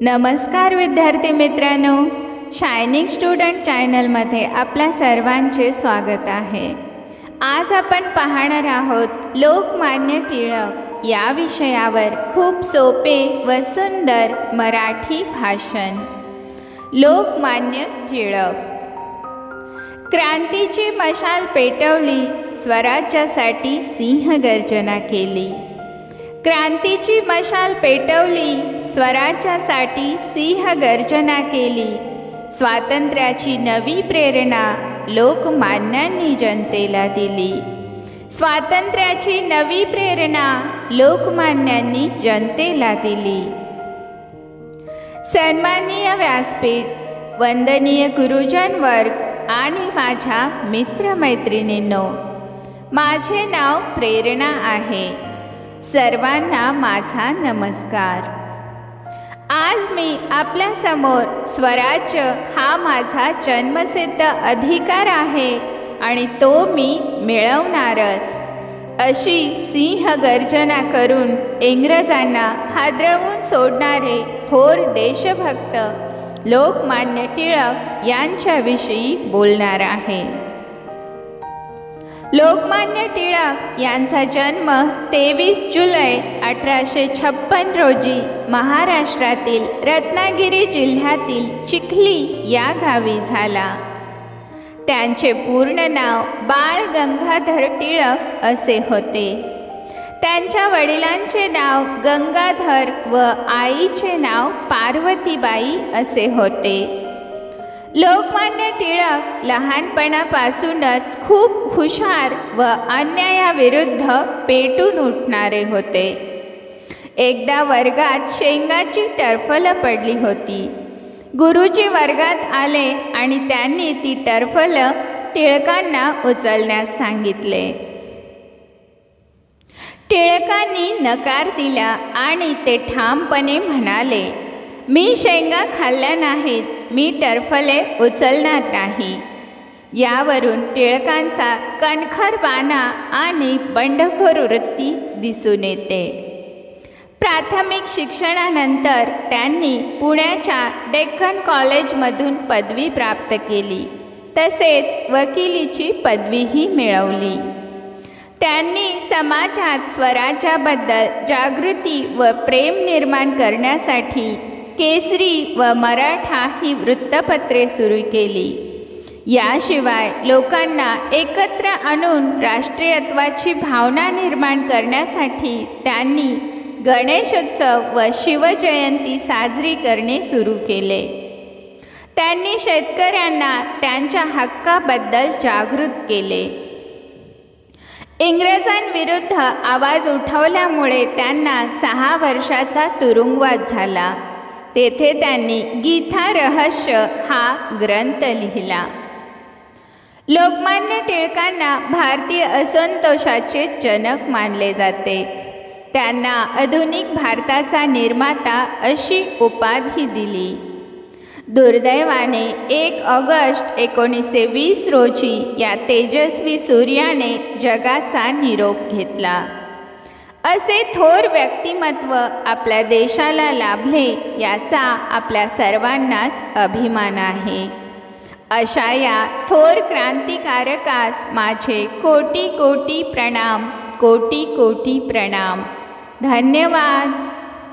नमस्कार विद्यार्थी मित्रांनो शायनिंग स्टुडंट चॅनलमध्ये आपल्या सर्वांचे स्वागत आहे. आज आपण पाहणार आहोत लोकमान्य टिळक या विषयावर खूप सोपे व सुंदर मराठी भाषण. लोकमान्य टिळक. क्रांतीची मशाल पेटवली स्वराज्यासाठी सिंहगर्जना केली. क्रांतीची मशाल पेटवली स्वराज्यासाठी सिंह गर्जना केली. स्वातंत्र्याची नवी प्रेरणा लोकमान्यांनी जनतेला दिली. स्वातंत्र्याची नवी प्रेरणा लोकमान्यांनी जनतेला दिली. सन्माननीय व्यासपीठ वंदनीय गुरुजन वर्ग आणि माझ्या मित्रमैत्रिणींनो माझे नाव प्रेरणा आहे. सर्वांना माझा नमस्कार. आज मी आपल्यासमोर स्वराज्य हा माझा जन्मसिद्ध अधिकार आहे आणि तो मी मिळवणारच. अशी सिंहगर्जना करून इंग्रजांना हादरवून सोडणारे थोर देशभक्त लोकमान्य टिळक यांच्याविषयी बोलणार आहे. लोकमान्य टिळक यांचा जन्म तेवीस जुलै अठराशे छप्पन रोजी महाराष्ट्रातील रत्नागिरी जिल्ह्यातील चिखली या गावी झाला. त्यांचे पूर्ण नाव बाळ गंगाधर टिळक असे होते. त्यांच्या वडिलांचे नाव गंगाधर व आईचे नाव पार्वतीबाई असे होते. लोकमान्य टिळक लहानपणापासूनच खूप हुशार व अन्यायाविरुद्ध पेटून उठणारे होते. एकदा वर्गात शेंगाची टरफलं पडली होती. गुरुजी वर्गात आले आणि त्यांनी ती टरफलं टिळकांना उचलण्यास सांगितले. टिळकांनी नकार दिला आणि ते ठामपणे म्हणाले मी शेंगा खाल्ल्या नाहीत मी टरफले उचलणार नाही. यावरून टिळकांचा कणखरपणा आणि बंडखोर वृत्ती दिसून येते. प्राथमिक शिक्षणानंतर त्यांनी पुण्याच्या डेक्कन कॉलेजमधून पदवी प्राप्त केली. तसेच वकिलीची पदवीही मिळवली. त्यांनी समाजात स्वराज्याबद्दल जागृती व प्रेम निर्माण करण्यासाठी केसरी व मराठा ही वृत्तपत्रे सुरू केली. याशिवाय लोकांना एकत्र आणून राष्ट्रीयत्वाची भावना निर्माण करण्यासाठी त्यांनी गणेशोत्सव व शिवजयंती साजरी करणे सुरू केले. त्यांनी शेतकऱ्यांना त्यांच्या हक्काबद्दल जागृत केले. इंग्रजांविरुद्ध आवाज उठवल्यामुळे त्यांना सहा वर्षाचा तुरुंगवास झाला. तेथे त्यांनी गीता रहस्य हा ग्रंथ लिहिला. लोकमान्य टिळकांना भारतीय असंतोषाचे जनक मानले जाते. त्यांना आधुनिक भारताचा निर्माता अशी उपाधी दिली. दुर्दैवाने एक ऑगस्ट एकोणीसशे वीस रोजी या तेजस्वी सूर्याने जगाचा निरोप घेतला. असे थोर व्यक्तिमत्व आपल्या देशाला लाभले याचा आपल्या सर्वांनाच अभिमान आहे. अशा या थोर क्रांतिकारकास माझे कोटी कोटी प्रणाम कोटी कोटी प्रणाम. धन्यवाद.